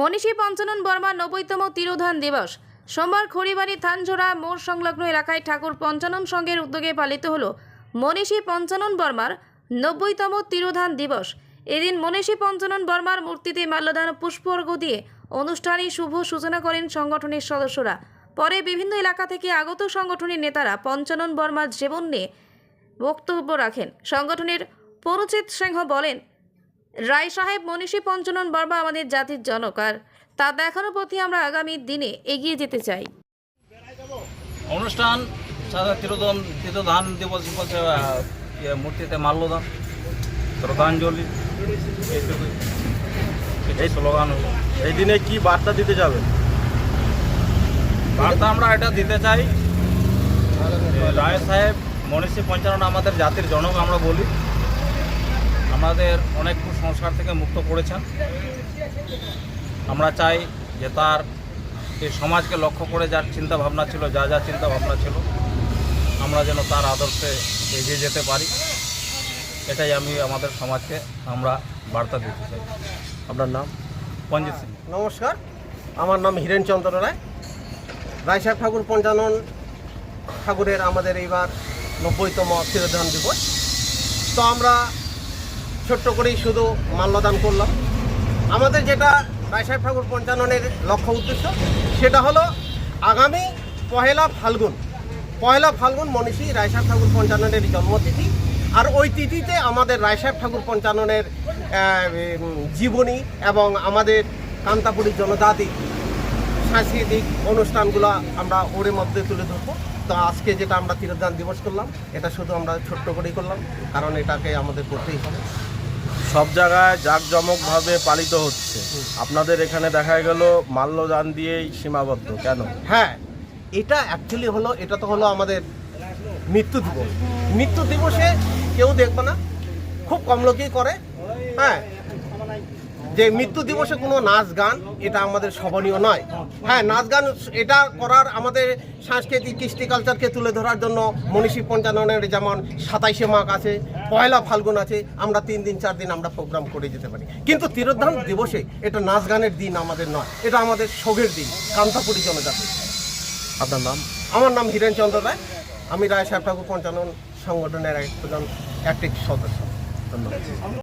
মনীষী পঞ্চানন বর্মার নব্বইতম তিরোধান দিবস। সোমবার খড়িবাড়ি থানঝোড়া মোড় সংলগ্ন এলাকায় ঠাকুর পঞ্চানন সংঘের উদ্যোগে পালিত হল মনীষী পঞ্চানন বর্মার নব্বইতম তিরোধান দিবস। এদিন মনীষী পঞ্চানন বর্মার মূর্তিতে মাল্যদান পুষ্পর্ঘ দিয়ে অনুষ্ঠানে শুভ সূচনা করেন সংগঠনের সদস্যরা। পরে বিভিন্ন এলাকা থেকে আগত সংগঠনের নেতারা পঞ্চানন বর্মার জীবন নিয়ে বক্তব্য রাখেন। সংগঠনের পরুচিত সিংহ বলেন রায় সাহেব মনীষী পঞ্চনন বর্মা আমাদের জাতির জনক আর তা দেখানোর প্রতি আমরা আগামী দিনে এগিয়ে যেতে চাই। অনুষ্ঠান সাদা তিরোদন তিরোধান দিবস ইয়ে, মূর্তিতে মাল্যদান শ্রদ্ধাঞ্জলি। এই স্লোগান এই দিনে কি বার্তা দিতে যাবে বার্তা আমরা এটা দিতে চাই। রায় সাহেব মনীষী পঞ্চানন আমাদের জাতির জনক আমরা বলি। আমাদের অনেক কুসংস্কার থেকে মুক্ত করেছেন। আমরা চাই যে তার এই সমাজকে লক্ষ্য করে যার চিন্তা ভাবনা ছিল যা যা চিন্তা ভাবনা ছিল আমরা যেন তার আদর্শে এগিয়ে যেতে পারি। এটাই আমি আমাদের সমাজকে আমরা বার্তা দিতে চাই। আপনার নাম? পঞ্জিত সিং। নমস্কার আমার নাম হীরেন চন্দ্র রায়। রায়সাহেব ঠাকুর পঞ্চানন ঠাকুরের আমাদের এইবার নব্বইতম তিরোধান দিবস। তো আমরা ছোট্ট করেই শুধু মাল্যদান করলাম। আমাদের যেটা রায়সাহেব ঠাকুর পঞ্চাননের লক্ষ্য উদ্দেশ্য, সেটা হলো আগামী পহেলা ফাল্গুন পহেলা ফাল্গুন মনীষী রায়সাহেব ঠাকুর পঞ্চাননের জন্মতিথি, আর ওই তিথিতে আমাদের রায়সাহেব ঠাকুর পঞ্চাননের জীবনী এবং আমাদের কান্তাপুরী জনজাতি সাংস্কৃতিক অনুষ্ঠানগুলো আমরা ওর মধ্যে তুলে ধরবো। তো আজকে যেটা আমরা তিরোধান দিবস করলাম, এটা শুধু আমরা ছোট্ট করেই করলাম, কারণ এটাকে আমাদের করতেই হবে। সব জায়গায় জাঁকজমকভাবে পালিত হচ্ছে। আপনাদের এখানে দেখা গেল মাল্যদান দিয়েই সীমাবদ্ধ, কেন? হ্যাঁ এটা অ্যাকচুয়ালি হলো, এটা তো হলো আমাদের মৃত্যু দিবস। মৃত্যু দিবসে কেউ দেখবে না, খুব কম লোকই করে হ্যাঁ যে মৃত্যু দিবসে কোনো নাচ গান এটা আমাদের শোভনীয় নয়। হ্যাঁ নাচ গান এটা করার আমাদের সাংস্কৃতিক কৃষ্টি কালচারকে তুলে ধরার জন্য মনীষী পঞ্চাননের যেমন সাতাইশে মাঘ আছে পয়লা ফাল্গুন আছে আমরা তিন দিন চার দিন আমরা প্রোগ্রাম করে যেতে পারি। কিন্তু তিরোধান দিবসে এটা নাচ গানের দিন আমাদের নয় এটা আমাদের শোকের দিন কান্তাপুরী জনজাতি। আপনার নাম? আমার নাম হীরেন চন্দ্র রায়। আমি রায় সাহেব ঠাকুর পঞ্চানন সংগঠনের একজন অ্যাক্টিভ সদস্য। ধন্যবাদ।